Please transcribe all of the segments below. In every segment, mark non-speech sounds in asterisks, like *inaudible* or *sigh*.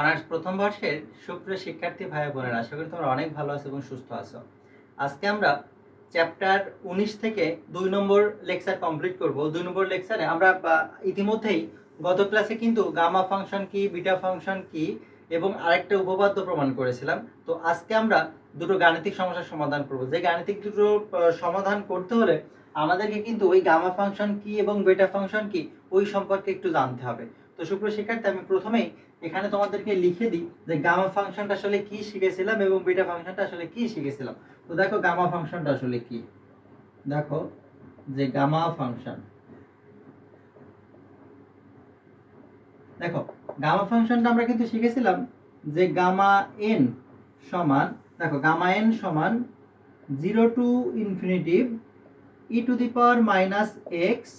Honours প্রথম বর্ষের সুপ্রিয় শিক্ষার্থী ভাই বোনেরা, আশা করি তোমরা অনেক ভালো আছো এবং সুস্থ আছো। আজকে আমরা চ্যাপ্টার উনিশ থেকে দুই নম্বর লেকচার কমপ্লিট করব। দুই নম্বর লেকচারে আমরা ইতিমধ্যেই গত ক্লাসে কিন্তু গামা ফাংশন কি বিটা ফাংশন কি এবং আরেকটা উপপাদ্য প্রমাণ করেছিলাম। তো আজকে আমরা দুটো গাণিতিক সমস্যার সমাধান করব। যে গাণিতিক দুটো সমাধান করতে হলে আমাদেরকে কিন্তু ওই গামা ফাংশন কি এবং বেটা ফাংশন কি, ওই সম্পর্কে একটু জানতে হবে। তো সুপ্রিয় শিক্ষার্থী, আমি প্রথমেই এখানে তোমাদেরকে লিখে দিই যে গামা ফাংশনটা আসলে কি শিখেছিলাম এবং বিটা ফাংশনটা আসলে কি শিখেছিলাম। তো দেখো গামা ফাংশনটা আসলে কি? দেখো যে গামা ফাংশন। দেখো, গামা ফাংশনটা আমরা কিন্তু শিখেছিলাম যে গামা এন সমান, দেখো গামা এন সমান zero to infinitive e to the power minus x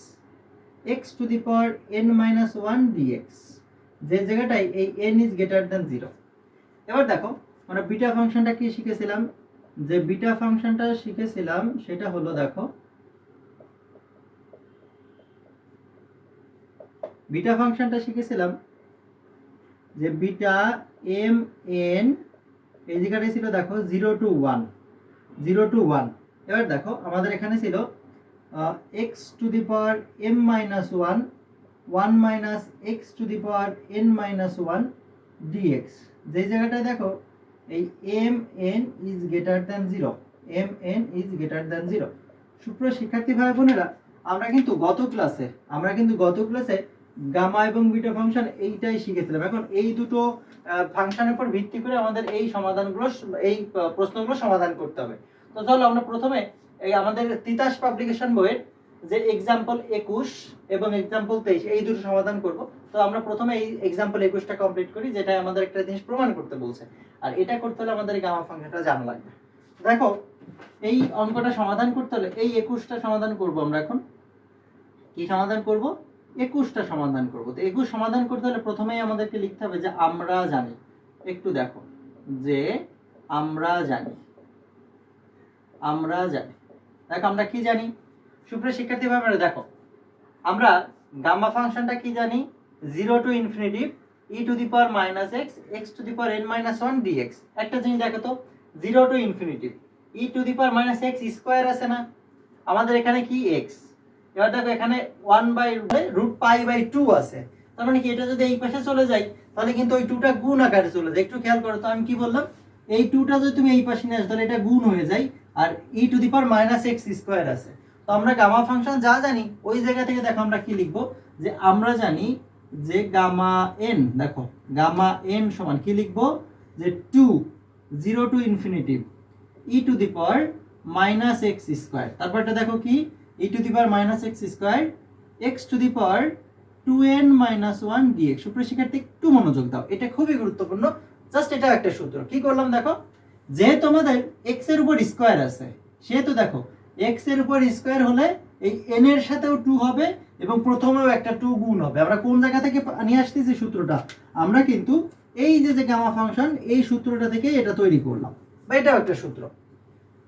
x to the power n minus one dx যে জায়গাটায় এই n is greater than zero এবার দেখো, আমরা বিটা ফাংশনটা কি শিখেছিলাম? যে বিটা ফাংশনটা শিখেছিলাম, সেটা হলো দেখো বিটা ফাংশনটা শিখেছিলাম যে বিটা এম এন এই জায়গাটায় ছিল দেখো zero to one zero to one এবার দেখো, আমাদের এখানে ছিল x to the power m minus one one minus x to the power n minus one dx যে জায়গাটায় দেখো, এই m n is greater than zero m n is greater than zero সুপ্রিয় শিক্ষার্থী ভাই বোনেরা, আমরা কিন্তু গত ক্লাসে আমরা কিন্তু গত ক্লাসে গামা এবং বিটা ফাংশন এইটাই শিখেছিলাম। এখন এই দুটো ফাংশনের উপর ভিত্তি করে আমাদের এই সমাধানগুলো, এই প্রশ্নগুলো সমাধান করতে হবে। তো চলো আমরা প্রথমে এই আমাদের তিতাস পাবলিকেশন বইয়ের যে এক্সাম্পল একুশ এবং এক্সাম্পল তেইশ, এই দুটো সমাধান করব। তো আমরা প্রথমে এই এক্সাম্পল একুশটা কমপ্লিট করি যেটা আমাদের একটা জিনিস প্রমাণ করতে বলছে। আর এটা করতে হলে আমাদের গামা ফাংশনটা জানা লাগবে। দেখো, এই অঙ্কটা সমাধান করতে হলে এই একুশটা সমাধান করব আমরা এখন। কি সমাধান করব? একুশটা সমাধান করব। তো একুশ সমাধান করতে হলে প্রথমেই আমাদেরকে লিখতে হবে যে আমরা জানি। একটু দেখো, যে আমরা জানি। আমরা জানি। দেখো, আমরা কি জানি? সুপ্রিয় শিক্ষার্থী ভাবে দেখো, আমরা গামা ফাংশনটা কি জানি? Zero to infinitive e to the power minus x x to the power n minus one dx একটা জিনিস দেখো তো, zero to infinitive e to the power minus x square আছে না? আমাদের এখানে কি এক্স এবার দেখো, এখানে one by root pi by two আছে। তার মানে কি, এটা যদি এই পাশে চলে যায় তাহলে কিন্তু ওই টুটা গুণ আকারে চলে যায়। একটু খেয়াল করো তো, আমি কি বললাম? এই টুটা যদি তুমি এই পাশে নিয়ে আসো, তাহলে এটা গুণ হয়ে যায়, আর e to the power minus x square আছে। তো আমরা গামা ফাংশন যা জানি, ওই জায়গা থেকে দেখো আমরা কি লিখব? যে আমরা জানি যে গামা এন দেখো গামা এন সমান কি লিখব? যে two zero to infinitive e to the power minus x square তারপরটা দেখো কি? E to the power minus x square x to the power two n minus one dx সুপ্রিয় শিক্ষার্থী, একটু মনোযোগ দাও। এটা খুবই গুরুত্বপূর্ণ। জাস্ট এটা একটা সূত্র। কি করলাম দেখো? যেহেতু আমাদের এক্সের উপর স্কোয়ার আছে, সেহেতু দেখো এক্সের উপর স্কোয়ার হলে এই এন এর সাথেও টু হবে এবং প্রথমেও একটা টু গুণ হবে। আমরা কোন জায়গা থেকে নিয়ে আসতেছি সূত্রটা? আমরা কিন্তু এই যে যে গামা ফাংশন এই সূত্রটা থেকে এটা তৈরি করলাম। বা এটাও একটা সূত্র।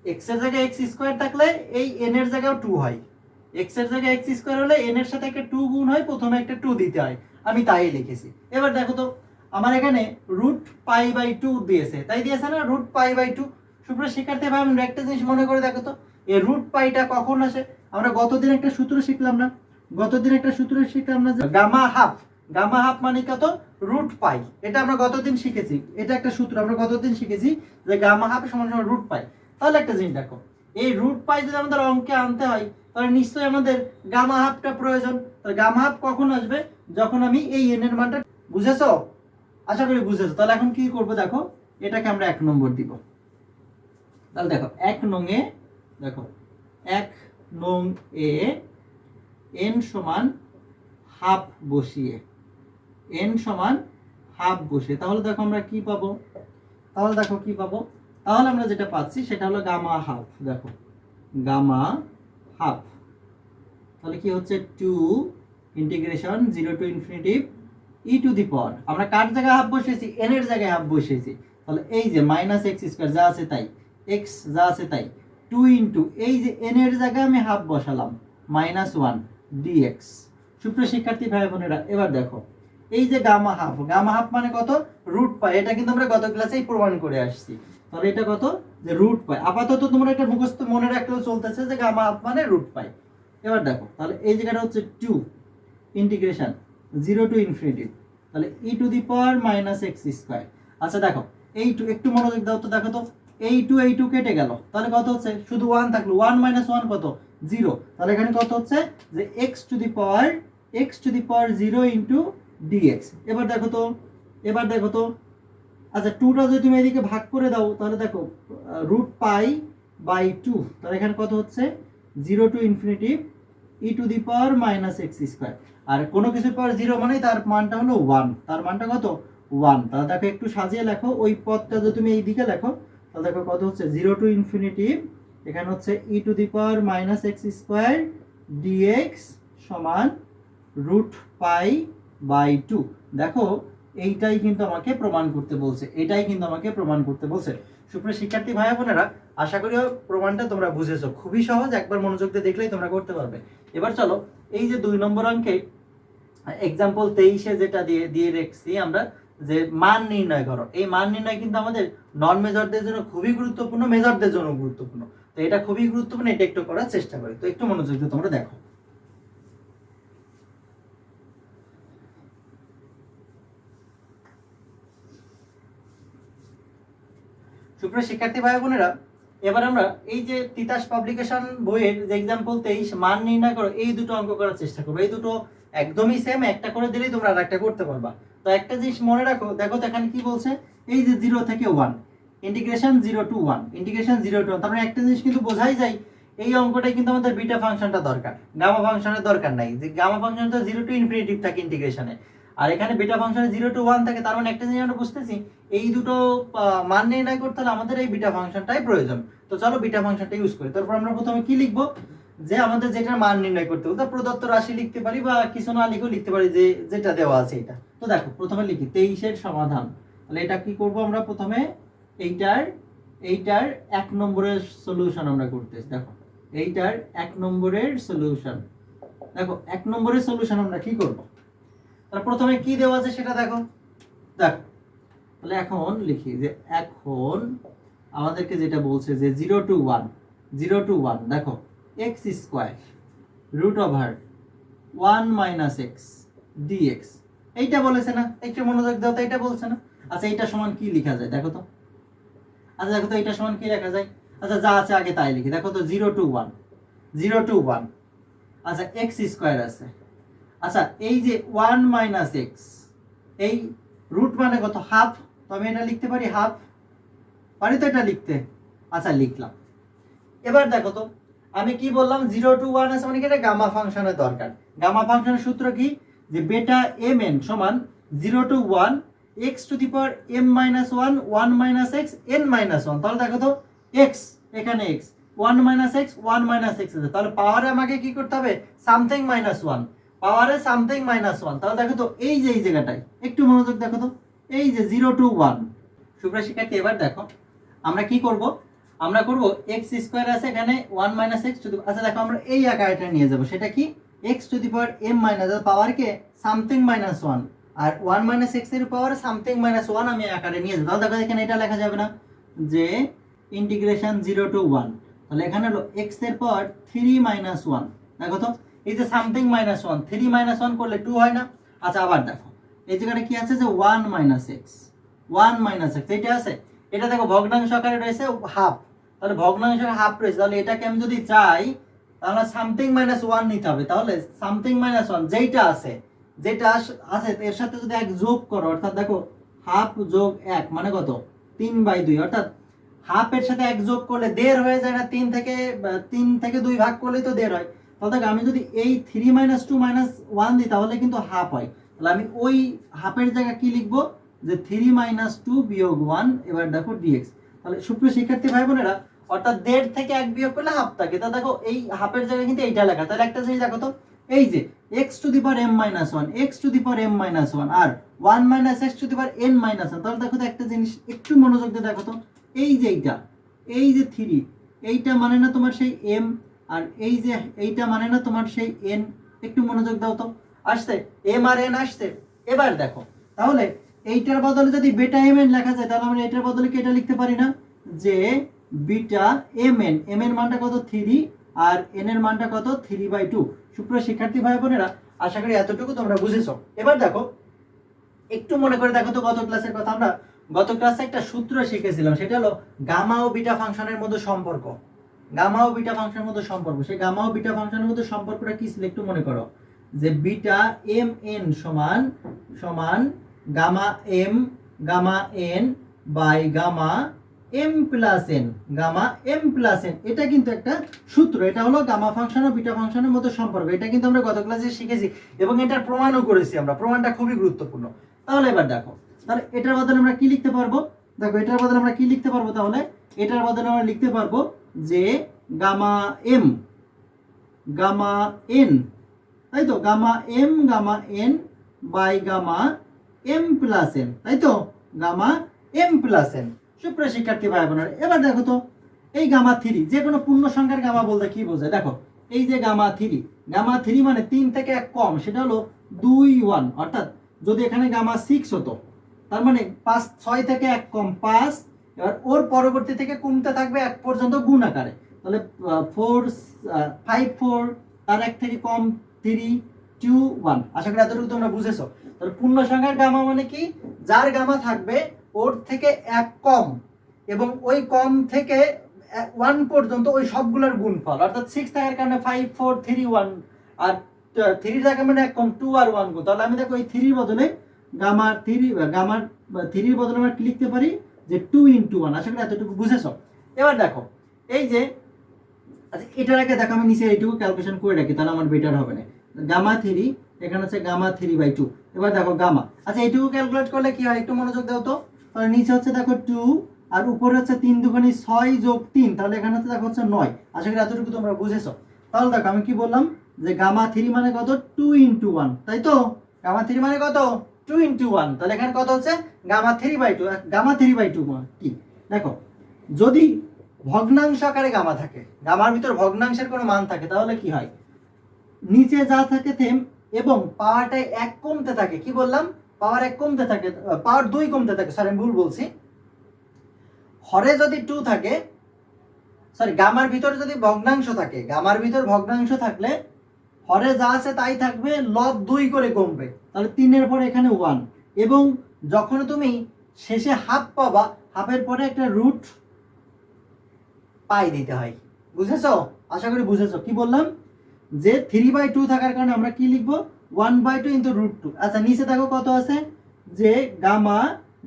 এক্সের জায়গায় এক্স স্কোয়ার থাকলে এই এন এর জায়গায় টু হয়। এক্সের জায়গায় এক্স স্কোয়ার হলে এন এর সাথে একটা টু গুণ হয়, প্রথমে একটা টু দিতে হয়। আমি তাই লিখেছি। এবার দেখো তো, আমার এখানে রুট পাই বাই টু দিয়েছে। তাই দিয়েছে না? রুট পাই বাই টু সুপ্রিয় শিক্ষার্থী, ভাই, আমরা একটা জিনিস মনে করে দেখো তো এই রুট পাইটা কখন আসে? আমরা গতদিন একটা সূত্র শিখলাম না। গতদিন একটা সূত্র শিখলাম না যে গামা হাফ গামা হাফ মানে কত? রুট পাই এটা আমরা গতদিন শিখেছি। এটা একটা সূত্র। আমরা গতদিন শিখেছি যে গামা হাফ সমান সমান রুট পাই তাহলে একটা জিনিস দেখো। এই রুট পাই যদি আমাদের অঙ্কে আনতে হয়, তাহলে নিশ্চয়ই আমাদের গামা হাফটা প্রয়োজন। তাহলে গামা হাফ কখন আসবে? যখন আমি এই এন এর মানটা বুঝেছ? আশা করি বুঝেছ। তাহলে এখন কি করব দেখো? এটাকে আমরা এক নম্বর দিব। তাহলে দেখো, এক নংয়ে দেখো, এক নং এ, এন সমান হাফ বসিয়ে, এন সমান হাফ বসে তাহলে দেখো আমরা কি পাবো? তাহলে দেখো কি পাবো? তাহলে আমরা যেটা পাচ্ছি সেটা হলো গামা হাফ, দেখো। Gamma half. তাহলে কি হচ্ছে? Two integration zero to infinitive e to the power. আমরা কার জায়গায় হাফ বসিয়েছি? এন এর জায়গায় হাফ বসিয়েছি। তাহলে এই যে মাইনাস এক্স স্কোয়ার যা আছে তাই, এক্স যা আছে তাই টু ইন্টু এই যে এন এর জায়গায় আমি হাফ বসালাম মাইনাস ওয়ান ডিএক্স সুপ্রিয় শিক্ষার্থী, ভাই বোনেরা, এবার দেখো, এই যে গামা হাফ গামা হাফ মানে কত? রুট পাই এটা কিন্তু আমরা গত ক্লাসেই প্রমাণ করে আসছি। তাহলে এটা কত? যে রুট পাই আপাতত তোমরা এটা মুখস্থ মনে রাখলেও চলতেছে যে গামা হাফ মানে রুট পাই এবার দেখো, তাহলে এই জায়গাটা হচ্ছে two integration zero to infinity তাহলে e to the power minus x square আচ্ছা দেখো, এই টু একটু মনোযোগ দাও তো, দেখো তো। এই টু এই টু কেটে গেল। তাহলে কত হচ্ছে? শুধু ওয়ান থাকল। ওয়ান মাইনাস ওয়ান কত? জিরো তাহলে এখানে কত হচ্ছে? যে x to the power x to the power zero into dx এবার দেখো তো, এবার দেখো তো। আচ্ছা টুটা যদি তুমি এদিকে ভাগ করে দাও, তাহলে দেখো রুট পাই বাই টু তাহলে এখানে কত হচ্ছে? Zero to infinity e to the power minus x square আর কোনো কিছুর পাওয়ার জিরো মানে তার মানটা হলো ওয়ান তার মানটা কত? ওয়ান তাহলে দেখো, একটু সাজিয়ে লেখো। ওই পদটা যদি তুমি এই দিকে লেখো তাহলে দেখো কত হচ্ছে? জিরো টু ইনফিনিটি এখানে হচ্ছে e to the power minus x square dx সমান রুট পাই বাই টু দেখো, এইটাই কিন্তু আমাকে প্রমাণ করতে বলছে, এটাই কিন্তু আমাকে প্রমাণ করতে বলছে। সুপ্রিয় শিক্ষার্থী ভাই বোনেরা, আশা করি প্রমাণটা তোমরা বুঝেছ। খুবই সহজ, একবার মনোযোগ দিয়ে দেখলেই তোমরা করতে পারবে। এবার চলো, এই যে দুই নম্বর অঙ্কে এক্সাম্পল তেইশে যেটা দিয়ে দিয়ে রেখছি আমরা যে মান নির্ণয় করো। এই মান নির্ণয় কিন্তু আমাদের নন মেজরদের জন্য খুবই গুরুত্বপূর্ণ মেজরদের জন্য গুরুত্বপূর্ণ। তো এটা খুবই গুরুত্বপূর্ণ, এটা একটু করার চেষ্টা করি। তো একটু মনোযোগ দিয়ে তোমরা দেখো। সুপ্রিয় শিক্ষার্থী ভাই বোনেরা, এবার আমরা এই যে তিতাস পাবলিকেশন বইয়ের যে এক্সাম্পল তেইশ মান নির্ণয় করো, এই দুটো অঙ্ক করার চেষ্টা করব। এই দুটো একদমই সেম একটা করে দিলেই তোমরা আর একটা করতে পারবা। তো একটা জিনিস মনে রাখো, দেখো তো এখানে কি বলছে? এই যে জিরো থেকে one integration zero to one integration zero to one তার মানে একটা জিনিস কিন্তু বোঝাই যায়, এই অঙ্কটাই কিন্তু আমাদের বিটা ফাংশনটা দরকার গামা ফাংশনের দরকার নাই, যে গামা ফাংশন তো জিরো টু ইনফিনিটিভ থাকে ইন্টিগ্রেশনে আর এখানে বিটা ফাংশনে জিরো টু ওয়ান থাকে, তার মানে একটা জিনিস আমরা বুঝতেছি, এই দুটো মান নির্ণয় করতে হলে আমাদের এই বিটা ফাংশনটাই প্রয়োজন। তো চলো বিটা ফাংশনটা ইউজ করি, তারপর আমরা প্রথমে কি লিখব? যে আমাদের যেটা মান নির্ণয় করতে হবে প্রদত্ত রাশি লিখতে পারি বা কিছু না লিখেও লিখতে পারি যে, যেটা দেওয়া আছে এটা। তো দেখো, প্রথমে লিখি, তেইশের সমাধান। তাহলে এটা কি করব আমরা প্রথমে? এইটার এইটার এক নম্বরের সলিউশন আমরা করতেছি, দেখো। এইটার এক নম্বরের সলিউশন দেখো, এক নম্বরের সলিউশন আমরা কি করব? তাহলে প্রথমে কি দেওয়া আছে সেটা দেখো। দেখো, তাহলে এখন লিখি যে এখন আমাদেরকে যেটা বলছে যে zero to one, zero to one, দেখো x square root over one minus x dx এইটা বলেছে না, একটু মনোযোগ দাও তো এটা বলছে না। আচ্ছা এইটা সমান কি লেখা যায়, দেখো তো। আচ্ছা দেখো তো, এইটা সমান কি লেখা যায়? আচ্ছা যা আছে আগে তাই লিখি। দেখো তো, zero to one, zero to one. আচ্ছা এক্স স্কোয়ার আছে। আচ্ছা এই যে ওয়ান মাইনাস এক্স, এই রুট মানে কত? হাফ। তো আমি এটা লিখতে পারি, হাফ? পারি তো এটা লিখতে। আচ্ছা লিখলাম। এবার দেখো তো, আমি কি বললাম? জিরো টু ওয়ান আছে মানে কি? এটা গামা ফাংশনের দরকার। গামা ফাংশনের সূত্র কি? যে বেটা এম এন সমান zero to one x to the power m minus one one minus x n minus one তাহলে দেখো তো এক্স এখানে x one minus x one minus x আছে। তাহলে পাওয়ারে আমাকে কি করতে হবে? সামথিং মাইনাস ওয়ান পাওয়ারে সামথিং মাইনাস ওয়ান তাহলে দেখো তো, এই যে, এই জায়গাটায়, একটু মনোযোগ দেখো তো, এই যে জিরো টু ওয়ান সুপ্রিয় শিক্ষার্থী, এবার দেখো, আমরা কি করব? আমরা করব এক্স স্কোয়ার আছে এখানে ওয়ান মাইনাস এক্স টু আচ্ছা দেখো, আমরা এই আকারটা নিয়ে যাব। সেটা কি? X to the power m minus পাওয়ারকে something minus one. আর ওয়ান মাইনাস এক্সের পাওয়ার সামথিং মাইনাস ওয়ান আমি আকারে নিয়ে যাব। তাহলে এখানে এটা লেখা যাবে না, যে ইন্টিগ্রেশন জিরো টু ওয়ান। তাহলে এখানে হলো এক্সের পাওয়ার থ্রি মাইনাস ওয়ান। দেখো তো, এই যে something minus one, three minus one করলে টু হয় না। আচ্ছা আবার দেখো, এই জায়গাটা কি আছে যে one minus x, one minus x এটা আছে? এটা দেখো ভগ্নাংশ আকারে রয়েছে হাফ। তাহলে ভগ্নাংশ হাফ রয়েছে, তাহলে এটাকে আমি যদি চাই, তাহলে সামথিং মাইনাস ওয়ান নিতে হবে। তাহলে সামথিং মাইনাস ওয়ান যেইটা আছে যেটা আছে, এর সাথে যদি এক যোগ করো, অর্থাৎ দেখো হাফ যোগ এক মানে কত? তিন বাই দুই, অর্থাৎ হাফের সাথে এক যোগ করলে দেড় হয়ে যায় না, তিন থেকে তিন থেকে দুই ভাগ করলেই তো দেড় হয়। তাহলে দেখো, আমি যদি এই three minus two minus one দিই, তাহলে কিন্তু হাফ হয়। তাহলে আমি ওই হাফের জায়গায় কি লিখব? যে থ্রি মাইনাস টু বিয়োগ ওয়ান এবার দেখো ডিএক্স তাহলে সুপ্রিয় শিক্ষার্থী ভাই বোনেরা, অর্থাৎ দেড় থেকে এক বিয়োগ করলে হাফ থাকে। তা দেখো, এই হাফের জায়গায় কিন্তু এইটা লেখা। তাহলে একটা জিনিস দেখো তো এই যে x to the power m minus one x to the power m minus one R one minus x to the power n minus one তাহলে দেখো তো একটা জিনিস, একটু মনোযোগ দিয়ে দেখো তো। এই যে এইটা, এই যে থ্রি এইটা মানে না তোমার সেই এম আর এই যে এইটা মানে না তোমার সেই এন একটু মনোযোগ দাও তো। আসছে এম আর এন আসছে, এবার দেখো, তাহলে এইটার বদলে যদি বেটা এম এন লেখা যায়, তাহলে আমরা এটার বদলে কি এটা লিখতে পারি না? যে বিটা এম এন এম এর মানটা কত? থ্রি আর এন এর মানটা কত? থ্রি বাই টু সুপ্রিয় শিক্ষার্থী ভাই বোনেরা আশা করি এতটুকু তোমরা বুঝেছ। এবার দেখো, একটু মনে করে দেখো তো গত ক্লাসের কথা। আমরা গত ক্লাসে একটা সূত্র শিখেছিলাম, সেটা হলো গামা ও বিটা ফাংশনের মধ্যে সম্পর্ক। গামা ও বিটা ফাংশনের মধ্যে সম্পর্ক। সেই গামা ও বিটা ফাংশনের মধ্যে সম্পর্কটা কি ছিল একটু মনে করো। যে বিটা এম এন সমান সমান gamma m gamma n by gamma m plus n gamma m plus n এটা কিন্তু একটা সূত্র, এটা হলো গামা ফাংশন ও বিটা ফাংশনের মধ্যে সম্পর্ক, এটা কিন্তু আমরা গত ক্লাসে শিখেছি এবং এটার প্রমাণও করেছি আমরা, প্রমাণটা খুবই গুরুত্বপূর্ণ। তাহলে এবার দেখো, তাহলে এটার বদলে আমরা কি লিখতে পারব? দেখো, এটার বদলে আমরা কি লিখতে পারব তাহলে? এটার বদলে আমরা লিখতে পারব যে গামা এম গামা এন তাই তো? Gamma m gamma n by gamma m plus n তাই তো? গামা এম প্লাস এন সুপ্রিয় শিক্ষার্থী ভাই বোনেরা, এবার দেখো তো, এই গামা থ্রি যে কোনো পূর্ণ সংখ্যার গামা বলতে কি বোঝায়? দেখো, এই যে গামা থ্রি গামা থ্রি মানে তিন থেকে এক কম, সেটা হলো দুই, ওয়ান, অর্থাৎ যদি এখানে গামা সিক্স হতো, তার মানে পাঁচ, ছয় থেকে এক কম পাঁচ, এবার ওর পরবর্তী থেকে কমতে থাকবে এক পর্যন্ত গুণ আকারে। তাহলে ফোর ফাইভ ফোর তার এক থেকে কম থ্রি টু ওয়ান আশা করি এতটুকু তোমরা বুঝেছ। তাহলে পূর্ণ সংখ্যার গামা মানে কি? যার গামা থাকবে ওর থেকে এক কম এবং ওই কম থেকে ওয়ান পর্যন্ত ওই সবগুলোর গুণফল। অর্থাৎ সিক্স থাকার কারণে ফাইভ ফোর থ্রি ওয়ান আর থ্রি থাকার মানে এক কম টু আর ওয়ান গুণ। তাহলে আমি দেখো এই থ্রির বদলে গামার থ্রি গামার থ্রির বদলে আমরা কি লিখতে পারি? যে টু ইন্টু ওয়ান আশা করি এতটুকু বুঝেছ। এবার দেখো, এই যে আচ্ছা এটার আগে দেখো আমি নিচে এইটুকু ক্যালকুলেশন করে রাখি, তাহলে আমার বেটার হবে না। গামা থ্রি এখানে হচ্ছে গামা থ্রি বাই টু এবার দেখো গামা আচ্ছা এইটুকু ক্যালকুলেট করলে কি হয়? একটু মনোযোগ দাও তো। তাহলে নিচে হচ্ছে দেখো টু আর উপরে হচ্ছে তিন দুখানি ছয় যোগ তিন, তাহলে এখানে হচ্ছে দেখো হচ্ছে নয়। আশা করি এতটুকু তোমরা বুঝেছ। তাহলে দেখো আমি কি বললাম যে গামা থ্রি মানে কত? টু ইন্টু ওয়ান তাই তো? গামা থ্রি মানে কত? টু ইন্টু ওয়ান তাহলে এখানে কত হচ্ছে? Gamma three by two gamma three by two কি? দেখো, যদি ভগ্নাংশ আকারে গামা থাকে, গামার ভিতর ভগ্নাংশের কোনো মান থাকে, তাহলে কি হয়? নিচে যা থাকে থেম এবং পাওয়ারটা এক কমতে থাকে, কি বললাম? পাওয়ার এক কমতে থাকে, পাওয়ার দুই কমতে থাকে সরি আমি ভুল বলছি। হরে যদি টু থাকে সরি গামার ভিতরে যদি ভগ্নাংশ থাকে, গামার ভিতর ভগ্নাংশ থাকলে হরে যা আছে তাই থাকবে, লব দুই করে কমবে। তাহলে তিনের পরে এখানে ওয়ান এবং যখন তুমি শেষে হাফ পাবা হাফের পরে একটা রুট পাই দিতে হয়। বুঝেছ? আশা করি বুঝেছ। কি বললাম? যে থ্রি বাই টু থাকার কারণে আমরা কি লিখব? One by two into root two. আচ্ছা নিচে দেখো কত আছে? যে গামা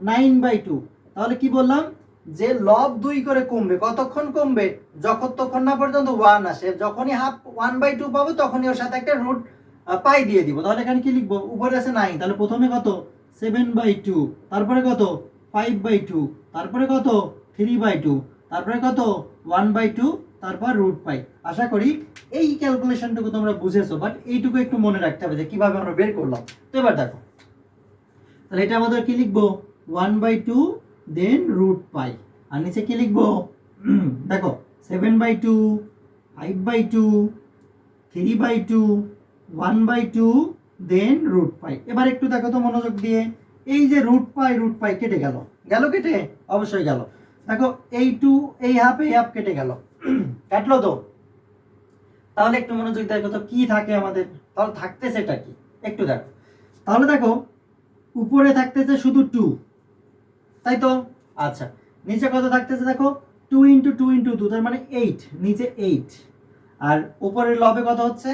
নাইন বাই টু। তাহলে কি বললাম? যে লব দুই করে কমবে, কতক্ষণ কমবে? যখন তখন না পর্যন্ত ওয়ান আসে। যখনই হাফ ওয়ান বাই টু পাবো, তখনই ওর সাথে একটা রুট পাই দিয়ে দিব। তাহলে এখানে কি লিখব? উপরে আছে নাইন। তাহলে প্রথমে কত? Seven by two. তারপরে কত? Five by two. তারপরে কত? Three by two. তারপরে কত? One by two. তারপর রুট পাই। আশা করি এই ক্যালকুলেশনটুকু তোমরা বুঝেছ বাট এইটুকু একটু মনে রাখতে হবে যে কীভাবে আমরা বের করলাম। তো এবার দেখো, তাহলে এটা আমাদের কি লিখব? One by two then root pi. আর নিচে কি লিখব? *clears throat* দেখো seven by two five by two three by two one by two then root pi. এবার একটু দেখো তো মনোযোগ দিয়ে। এই যে রুট পাই রুট পাই কেটে গেল। গেল কেটে? অবশ্যই গেল। দেখো, এই টু এই হাফ এই হাফ কেটে গেল। কাটলো তো। তাহলে একটু মনোযোগ দেখো তো কি থাকে আমাদের? তাহলে থাকতেছে এটা কি? একটু দেখো। তাহলে দেখো, উপরে থাকতেছে শুধু টু তাই তো? আচ্ছা নিচে কত থাকতেছে দেখো? Two into two into two তার মানে এইট নিচে এইট আর উপরের লবে কত হচ্ছে?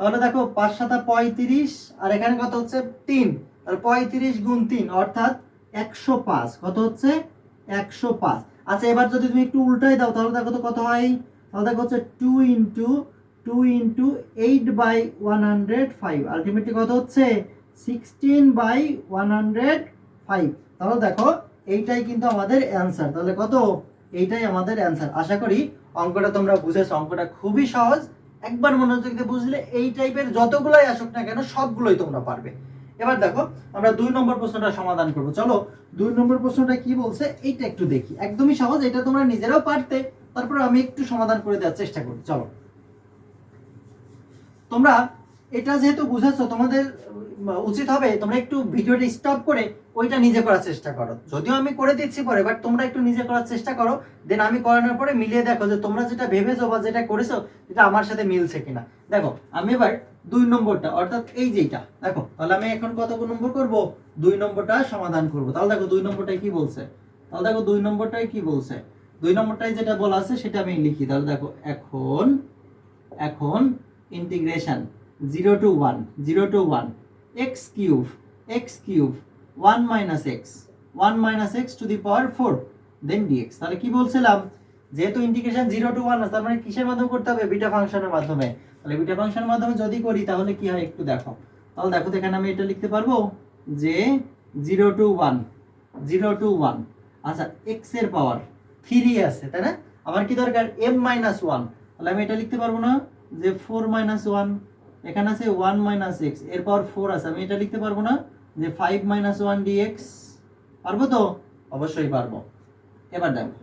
তাহলে দেখো, পাঁচ সাতা পঁয়ত্রিশ, আর এখানে কত হচ্ছে? তিন। আর পঁয়ত্রিশ গুণ তিন, অর্থাৎ একশো পাঁচ। কত হচ্ছে? একশো পাঁচ। আচ্ছা এবার যদি তুমি একটু উল্টাই দাও, তাহলে দেখো তো কত হয়? তাহলে দেখো হচ্ছে two into two into eight by one hundred five ultimately কত হচ্ছে? Sixteen by one hundred five তাহলে দেখো, এইটাই কিন্তু আমাদের অ্যান্সার তাহলে কত? এইটাই আমাদের অ্যান্সার আশা করি অঙ্কটা তোমরা বুঝেছ। অঙ্কটা খুবই সহজ। একবার মনোযোগ দিয়ে বুঝলে এই টাইপের যতগুলোই আসুক না কেন, সবগুলোই তোমরা পারবে। এবার দেখো, আমরা দুই নম্বর প্রশ্নটা সমাধান করব। চলো, দুই নম্বর প্রশ্নটা কি বলছে? এইটা একটু দেখি। একদমই সহজ, এটা তোমরা নিজেরাও পারতে। তারপর আমি একটু সমাধান করে দেওয়ার চেষ্টা করি, চলো। তোমরা এটা যেহেতু বুঝেছ, তোমাদের উচিত হবে তোমরা একটু ভিডিওটা স্টপ করে ওইটা নিজে করার চেষ্টা করো। যদিও আমি করে দিচ্ছি পরে বাট তোমরা একটু নিজে করার চেষ্টা করো। দেন আমি করানোর পরে মিলিয়ে দেখো যে তোমরা যেটা ভেবেছো বা যেটা করেছ, এটা আমার সাথে মিলছে কিনা। দেখো, আমি এবার দুই নম্বরটা, অর্থাৎ এই যেটা দেখো, তাহলে আমি এখন কত নম্বর করব? দুই নম্বরটা সমাধান করব। তাহলে দেখো দুই নম্বরটাই কি বলছে? তাহলে দেখো দুই নম্বরটাই কি বলছে? দুই নম্বরটাই যেটা বলা আছে, সেটা আমি লিখি। তাহলে দেখো, এখন এখন integration zero to one zero to one x cube x cube one minus x one minus x to the power four then dx তাহলে কি বলছিলাম? যেহেতু ইন্টিগ্রেশন জিরো টু ওয়ান আছে তার মানে কিসের মাধ্যমে করতে হবে? বিটা ফাংশনের মাধ্যমে। তাহলে বিটা ফাংশনের মাধ্যমে যদি করি, তাহলে কি হয় একটু দেখো। তাহলে দেখো এখানে আমি এটা লিখতে পারব যে zero to one zero to one আচ্ছা এক্সের পাওয়ার থ্রি আছে, তাই না? আমার কি দরকার? এম মাইনাস ওয়ান তাহলে আমি এটা লিখতে পারব না যে ফোর মাইনাস ওয়ান এখানে আছে ওয়ান মাইনাস এক্সের পাওয়ার ফোর আছে। আমি এটা লিখতে পারব না যে ফাইভ মাইনাস ওয়ান ডিএক্স পারব তো? অবশ্যই পারব। এবার দেখো,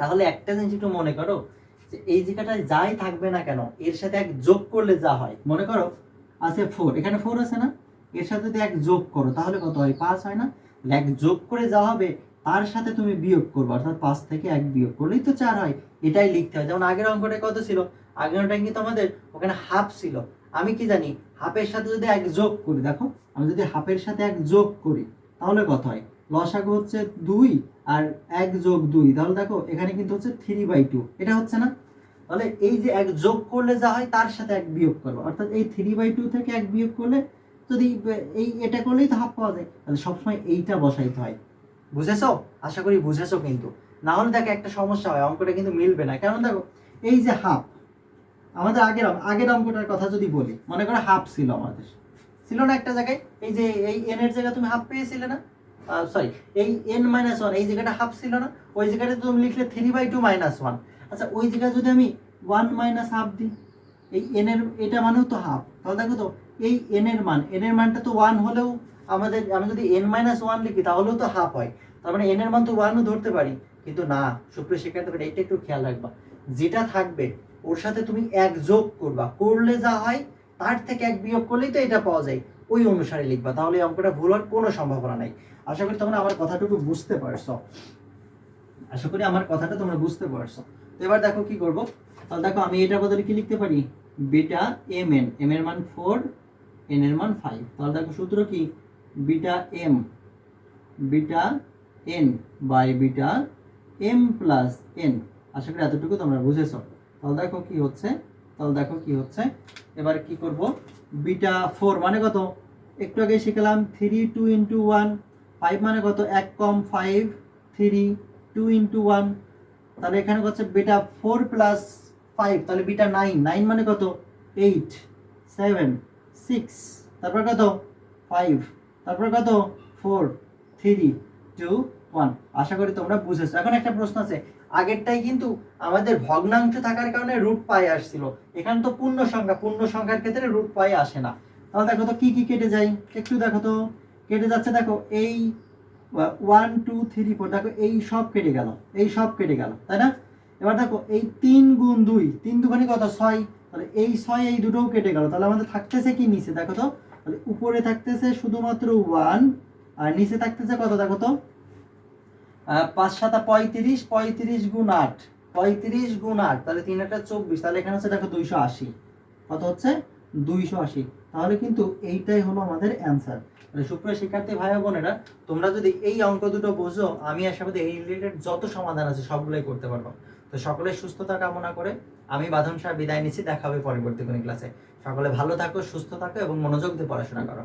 তাহলে একটা জিনিস একটু মনে করো যে এই জায়গাটায় যাই থাকবে না কেন, এর সাথে এক যোগ করলে যা হয়, মনে করো? আছে ফোর এখানে ফোর আছে না? এর সাথে যদি এক যোগ করো, তাহলে কত হয়? পাঁচ হয় না? এক যোগ করে যা হবে তার সাথে তুমি বিয়োগ করবে, অর্থাৎ পাঁচ থেকে এক বিয়োগ করলেই তো চার হয়। এটাই লিখতে হয়। যেমন আগের অঙ্কটা কত ছিল? আগের অঙ্কটা কিন্তু আমাদের ওখানে হাফ ছিল। আমি কি জানি? হাফের সাথে যদি এক যোগ করি, দেখো, আমি যদি হাফের সাথে এক যোগ করি, তাহলে কত হয়? লসাগু হচ্ছে দুই আর এক যোগ দুই। তাহলে দেখো, এখানে কিন্তু হচ্ছে থ্রি বাই টু এটা হচ্ছে না? তাহলে এই যে এক যোগ করলে যা হয়, তার সাথে এক বিয়োগ করব। অর্থাৎ এই থ্রি বাই টু থেকে এক বিয়োগ করলে যদি এই, এটা করলেই তো হাফ পাওয়া যায়। তাহলে সবসময় এইটা বসাইতে হয়। বুঝেছ? আশা করি বুঝেছ কিন্তু। না হলে দেখো একটা সমস্যা হয়, অঙ্কটা কিন্তু মিলবে না। কারণ দেখো, এই যে হাফ, আমাদের আগের আগের অঙ্কটার কথা যদি বলি, মনে করো হাফ ছিল আমাদের। ছিল না একটা জায়গায়? এই যে এই এন এর জায়গায় তুমি হাফ পেয়েছিলে না? সরি এই এন মাইনাস ওয়ান এই জায়গাটা হাফ ছিল না? ওই জায়গাটা তুমি লিখলে three by two minus one আচ্ছা ওই জায়গায় যদি আমি ওয়ান মাইনাস হাফ দিই, এই এন এর, এটা মানেও তো হাফ তাহলে দেখো তো, এই এন এর মান এন এর মানটা তো ওয়ান হলেও আমাদের, আমি যদি এন মাইনাস ওয়ান লিখি, তাহলেও তো হাফ হয়। তার মানে এন এর মান তো ওয়ানও ধরতে পারি। কিন্তু না, সুপ্রিয় শিক্ষার্থী এটা একটু খেয়াল রাখবা। যেটা থাকবে, ওর সাথে তুমি এক যোগ করবা। করলে যা হয়, তার থেকে এক বিয়োগ করলেই তো এটা পাওয়া যায়। ওই অনুসারে লিখবা। তাহলে অঙ্কটা ভুল হওয়ার কোনো সম্ভাবনা নাই। আশা করি তোমরা আমার কথাটুকু বুঝতে পারছ। আশা করি আমার কথাটা তোমরা বুঝতে পারছ। তো এবার দেখো কি করব? তাহলে দেখো, আমি এটার বদলে কি লিখতে পারি? বিটা এম এন এম এর মান ফোর এন এর মান ফাইভ তাহলে দেখো সূত্র কি? Beta m, beta n by beta m plus n. আশা করি এতটুকু তোমরা বুঝেছ। তাহলে দেখো কি হচ্ছে, তাহলে দেখো কি হচ্ছে। এবার কি করব? বিটা ফোর মানে কত? একটু আগে শিখলাম, three two into one. Five মানে কত? এক কম five, three two into one. তাহলে এখানে হচ্ছে বিটা ফোর প্লাস ফাইভ, তাহলে বিটা নাইন। নাইন মানে কত? Eight, seven, six. তারপর কত? ফাইভ। তারপর কত? ফোর থ্রি টু ওয়ান আশা করি তোমরা বুঝেছ। এখন একটা প্রশ্ন আছে। আগেরটাই কিন্তু আমাদের ভগ্নাংশ থাকার কারণে রুট পাই আসছিল। এখানে তো পূর্ণ সংখ্যা, পূর্ণ সংখ্যার ক্ষেত্রে রুট পাই আসে না। তাহলে দেখো তো কি কি কেটে যায়? একটু দেখো তো। কেটে যাচ্ছে দেখো, এই ওয়ান টু থ্রি ফোর দেখো, এই সব কেটে গেল। এই সব কেটে গেল, তাই না? এবার দেখো, এই তিন গুণ দুই, তিন দুখানি কত? ছয়। তাহলে এই ছয়, এই দুটোও কেটে গেল। তাহলে আমাদের থাকতেছে কি নিচে? দেখো তো। তাহলে উপরে থাকতেছে শুধুমাত্র ওয়ান আর নিচে থাকতেছে কত? দেখো তো। পাঁচ সাতা পঁয়ত্রিশ পঁয়ত্রিশ গুণ আট। পঁয়ত্রিশ গুণ আট, তাহলে তিন একটা চব্বিশ, তাহলে এখানে হচ্ছে দেখো দুইশো আশি। কত হচ্ছে? দুইশো আশি। তাহলে কিন্তু এইটাই হলো আমাদের অ্যান্সার তাহলে সুপ্রিয় শিক্ষার্থী ভাই বোনেরা, তোমরা যদি এই অঙ্ক দুটো বোঝো, আমি আশাবাদী এই রিলেটেড যত সমাধান আছে সবগুলোই করতে পারব। তো সকলের সুস্থতা কামনা করে আমি বাঁধন সার বিদায় নিচ্ছি, দেখা হবে পরবর্তী কোনো ক্লাসে সকলে ভালো থাকো, সুস্থ থাকো এবং মনোযোগ দিয়ে পড়াশোনা করো।